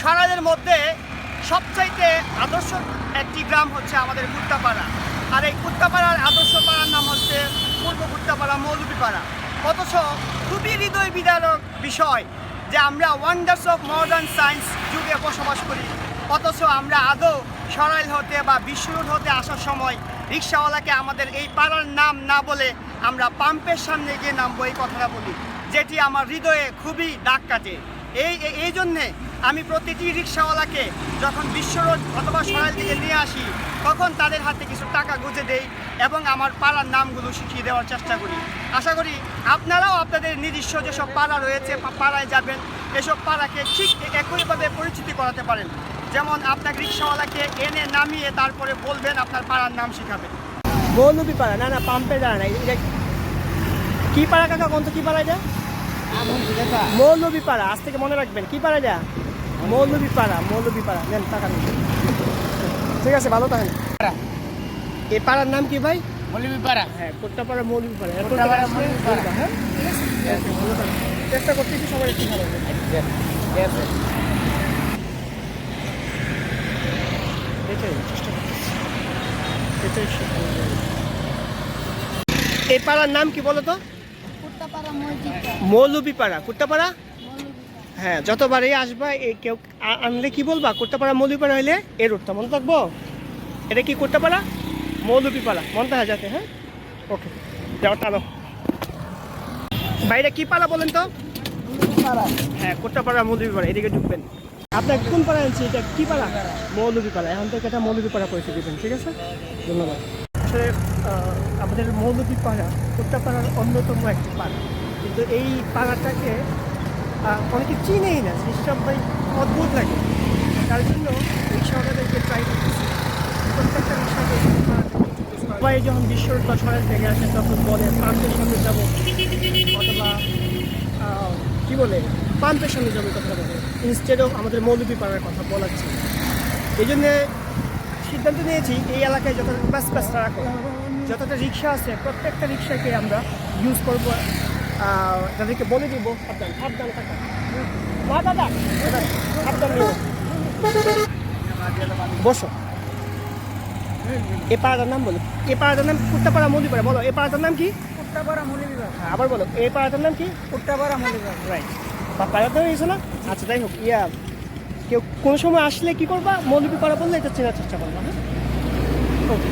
সরাইলের মধ্যে সবচাইতে আদর্শ একটি গ্রাম হচ্ছে আমাদের কুত্তাপাড়া। আর এই কুত্তাপাড়ার আদর্শ পাড়ার নাম হচ্ছে পূর্ব কুত্তাপাড়া, মৌলভীপাড়া। অথচ খুবই হৃদয় বিদারক বিষয় যে আমরা ওয়ান্ডার্স অফ মডার্ন সায়েন্স যুগে বসবাস করি। অথচ আমরা আদৌ সরাইল হতে বা বিশ্বরোড হতে আসার সময় রিক্সাওয়ালাকে আমাদের এই পাড়ার নাম না বলে আমরা পাম্পের সামনে গিয়ে নামবো এই কথাটা বলি, যেটি আমার হৃদয়ে খুবই দাগ কাটে। এই, এই- জন্যে আমি প্রতিটি রিক্সাওয়ালাকে যখন বিশ্ব রোড অথবা সরাইল দিকে নিয়ে আসি, তখন তাদের হাতে কিছু টাকা গুঁজে দেই এবং আমার পাড়ার নামগুলো শিখিয়ে দেওয়ার চেষ্টা করি। আশা করি আপনারাও আপনাদের নিজস্ব যেসব পাড়া রয়েছে পাড়ায় যাবেন, এসব পাড়াকে ঠিক একইভাবে পরিচিতি করাতে পারেন। যেমন আপনার রিক্সাওয়ালাকে এনে নামিয়ে তারপরে বলবেন আপনার পাড়ার নাম শিখাবেন। মৌলবী পাড়া? না না, পাম্পে দাঁড়া না কি পাড়া কাকা কোন তো, কি পাড়া এটা? মৌলবী পাড়া আজ থেকে মনে রাখবেন কি পাড়া এটা? মৌলবী পাড়া মৌলবী পাড়া নেন। টাকা ঠিক আছে ভালো থাকেন। এই পাড়ার নাম কি ভাই? মৌলভীপাড়া। হ্যাঁ কোট্টাপাড়া মৌলবী পাড়া এখন কোট্টাপাড়া থেকে মৌলভী পাড়া। হ্যাঁ। চেষ্টা করতেছি সবাই একটু ভালো করতেছি এই পাড়ার নাম কি বলো তো? কুত্তাপাড়া মসজিদটা। মৌলবী পাড়া কুট্টাপাড়া হ্যাঁ যতবারই আসবা এই কেউ আনলে কি বলবা? কুট্টাপাড়া মৌলবীপাড়া হইলে এই রোডটা মনে থাকব? এটা কি কুট্টাপাড়া? মৌলবীপাড়া মনে থাকে যাতে হ্যাঁ? ওকে যাও টানো। বাইরে কি পাড়া বলেন তো? হ্যাঁ কুট্টাপাড়া মৌলবীপাড়া এদিকে ঢুকবেন। আপনার কোন পাড়া আনছি? এটা কি পাড়া? মৌলবীপাড়া এখন থেকে এটা মৌলবীপাড়া পরিচয় দেবেন ঠিক আছে? ধন্যবাদ। আসলে আমাদের মৌলবীপাড়া কুট্টাপাড়ার অন্যতম একটি পাড়া। কিন্তু এই পাড়াটাকে অনেকে চিনেই না জিনিসটা ভাই অদ্ভুত লাগে। তার জন্য রিক্সাওয়ালাদেরকে ট্রাই করতেছি। প্রত্যেকটা সবাই যখন বিশ্ব বা থেকে আসে, তখন বলে পাম্পের সঙ্গে যাব। অথবা কি বলে পাম্পের সঙ্গে যাব কথা বলে। ইনস্টেড অফ আমাদের মৌলবী পাড়ার কথা বলাচ্ছি এই জন্যে সিদ্ধান্ত নিয়েছি এই এলাকায় যত ব্যাস ব্যাস রাখো যতটা রিক্সা আছে প্রত্যেকটা রিক্সাকে আমরা ইউজ করব। তাদেরকে বলে দিব সাবধান সাবধান থাকা। না দাদা সাবধান বসো। এ পাড়াটার নাম বলো। এ পাড়াটার নাম কুত্তাপাড়া মৌলিপাড়া বলো এ পাড়াটার নাম কি? কুট্টাপাড়া হ্যাঁ, আবার বলো এই পাড়াটার নাম কি? কুট্টাপাড়া মৌলভীপাড়া রাইট বা হয়েছে না? আচ্ছা যাই হোক ইয়া। কেউ কোনো সময় আসলে কি করবা? মন্দির করা বললে এটা চেনার চেষ্টা করবা হ্যাঁ? ওকে